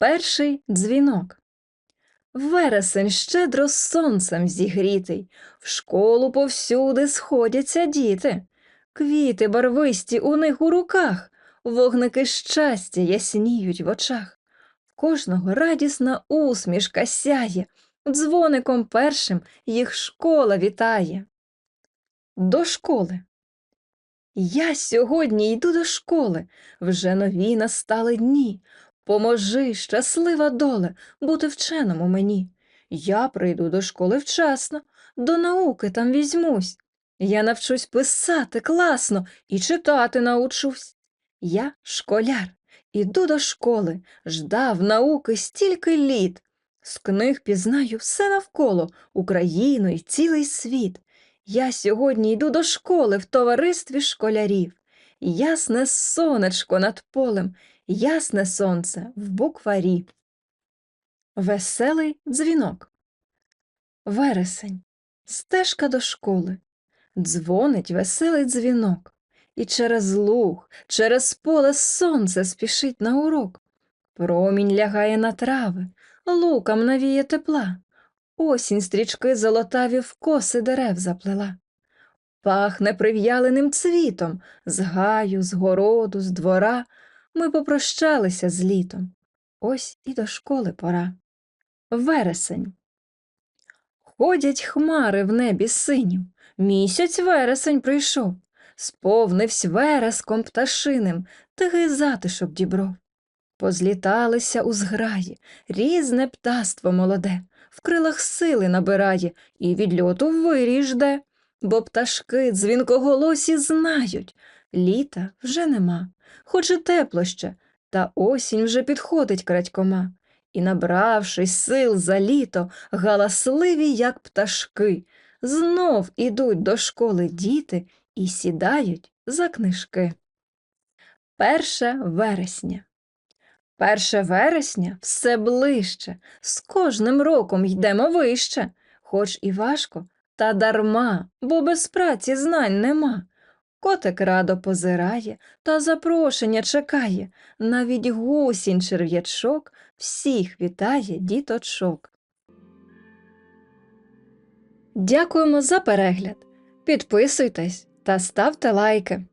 Перший дзвінок. Вересень щедро сонцем зігрітий, в школу повсюди сходяться діти. Квіти барвисті у них у руках, вогники щастя ясніють в очах. В кожного радісна усмішка сяє, дзвоником першим їх школа вітає. До школи. Я сьогодні йду до школи, вже нові настали дні. Поможи, щаслива доле, бути вченому мені. Я прийду до школи вчасно, до науки там візьмусь. Я навчусь писати класно і читати научусь. Я школяр, іду до школи, ждав науки стільки літ. З книг пізнаю все навколо, Україну і цілий світ. Я сьогодні йду до школи в товаристві школярів. Ясне сонечко над полем, ясне сонце в букварі. Веселий дзвінок. Вересень. Стежка до школи. Дзвонить веселий дзвінок. І через луг, через поле сонце спішить на урок. Промінь лягає на трави, лукам навіє тепла. Осінь стрічки золотаві в коси дерев заплела. Пахне прив'яленим цвітом, з гаю, з городу, з двора. Ми попрощалися з літом. Ось і до школи пора. Вересень. Ходять хмари в небі синім. Місяць вересень прийшов. Сповнивсь вереском пташиним, тихий затишок дібров. Позліталися у зграї, різне птаство молоде, в крилах сили набирає і від льоту вирій бо пташки дзвінкоголосі знають, літа вже нема, хоч і тепло ще, та осінь вже підходить крадькома. І, набравшись сил за літо, галасливі, як пташки, знов ідуть до школи діти і сідають за книжки. Перше вересня. Перше вересня все ближче, з кожним роком йдемо вище, хоч і важко, та дарма, бо без праці знань нема. Котик радо позирає та запрошення чекає, навіть гусінь черв'ячок всіх вітає діточок. Дякуємо за перегляд. Підписуйтесь та ставте лайки.